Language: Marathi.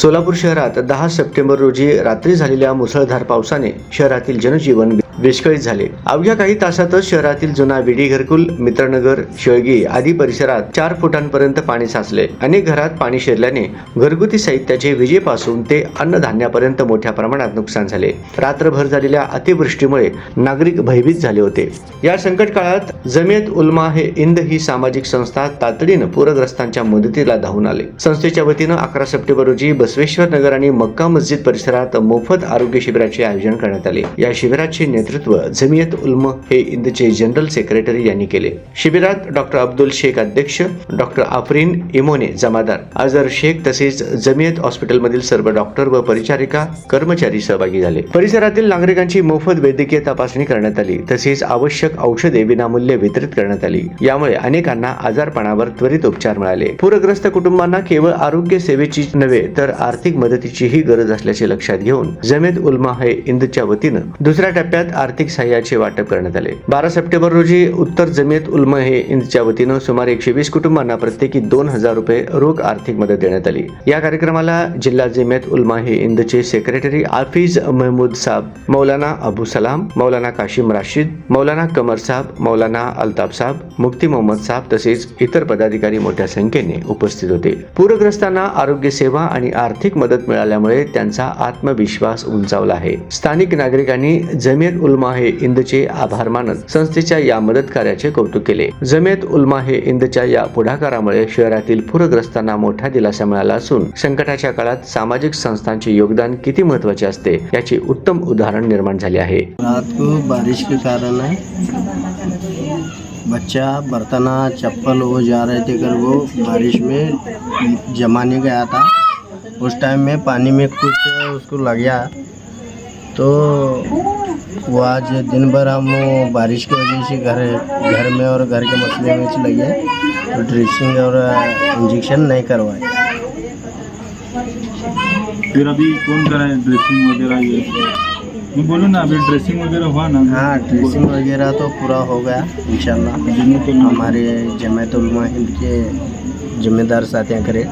सोलापूर शहरात दहा सप्टेंबर रोजी रात्री झालेल्या मुसळधार पावसाने शहरातील जनजीवन विस्कळीत झाले. अवघ्या काही तासातच शहरातील जुना विडी घरकुल मित्रनगर शेळगी आदी परिसरात चार फुटांपर्यंत पाणी साचले. अनेक घरात पाणी शिरल्याने घरगुती साहित्याचे विजेपासून ते अन्नधान्यापर्यंत मोठ्या प्रमाणात नुकसान झाले. रात्रभर झालेल्या अतिवृष्टीमुळे नागरिक भयभीत झाले होते. या संकट काळात जमियत उलमा हे इंद ही सामाजिक संस्था तातडीनं पूरग्रस्तांच्या मदतीला धावून आले. संस्थेच्या वतीनं अकरा सप्टेंबर रोजी बस बसवेश्वर नगर आणि मक्का मस्जिद परिसरात मोफत आरोग्य शिबिराचे आयोजन करण्यात आले. या शिबिराचे नेतृत्व जमियत उल्म हे इंदचे जनरल सेक्रेटरी यांनी केले. शिबिरात डॉक्टर अब्दुल शेख अध्यक्ष डॉक्टर आफरीन इमोने जमादार आझर शेख तसेच जमियत हॉस्पिटलमधील सर्व डॉक्टर व परिचारिका कर्मचारी सहभागी झाले. परिसरातील नागरिकांची मोफत वैद्यकीय तपासणी करण्यात आली. तसेच आवश्यक औषधे विनामूल्य वितरित करण्यात आली. यामुळे अनेकांना आजारपणावर त्वरित उपचार मिळाले. पूरग्रस्त कुटुंबांना केवळ आरोग्य सेवेची नव्हे तर आर्थिक मदतीचीही गरज असल्याचे लक्षात घेऊन जमेद उलमा हे इंदच्या वतीनं दुसऱ्या टप्प्यात आर्थिक सहाय्याचे वाटप करण्यात आले. बारा सप्टेंबर रोजी उत्तर जमेत उलमा हे इंदच्या वतीनं सुमारे एकशे वीस कुटुंबांना प्रत्येकी दोन हजार रुपये रोख आर्थिक मदत देण्यात आली. या कार्यक्रमाला जिल्हा जमेत उलमा हे इंदचे सेक्रेटरी आफिज महमूद साब मौलाना अबू सलाम मौलाना काशिम राशीद मौलाना कमर साहब मौलाना अल्ताफ साहब मुफ्ती मोहम्मद साहब तसेच इतर पदाधिकारी मोठ्या संख्येने उपस्थित होते. पूरग्रस्तांना आरोग्य सेवा आणि आर्थिक मदत मिळाल्यामुळे त्यांचा आत्मविश्वास उंचावला आहे. स्थानिक नागरिकांनी जमियत उलमा हे इंदचे आभार मानत संस्थेच्या या मदत कार्याचे कौतुक केले. जमियत उलमा हे इंदच्या या पुढाकारामुळे शहरातील पूरग्रस्तांना मोठा दिलासा मिळाला असून संकटाच्या काळात सामाजिक संस्थांचे योगदान किती महत्त्वाचे असते याचे उत्तम उदाहरण निर्माण झाले आहे. बारिश के कारण है। बच्चा बर्तना चप्पल वो जा रहे थे कर वो बारिश में जमाने गया था। उस टाइम में पानी में कुछ उसको लग गया। तो वो आज दिन भर हम बारिश की वजह से घर घर में और घर के मसले में लगे तो ड्रेसिंग और इंजेक्शन नहीं करवाए। फिर अभी कौन कराए ड्रेसिंग वगैरह ये? मैं बोलूँ ना अभी ड्रेसिंग वगैरह हुआ ना? हाँ ड्रेसिंग वगैरह तो पूरा हो गया इंशाल्लाह। तो हमारे जमात उलमा हिंद के जिम्मेदार साथियाँ करे।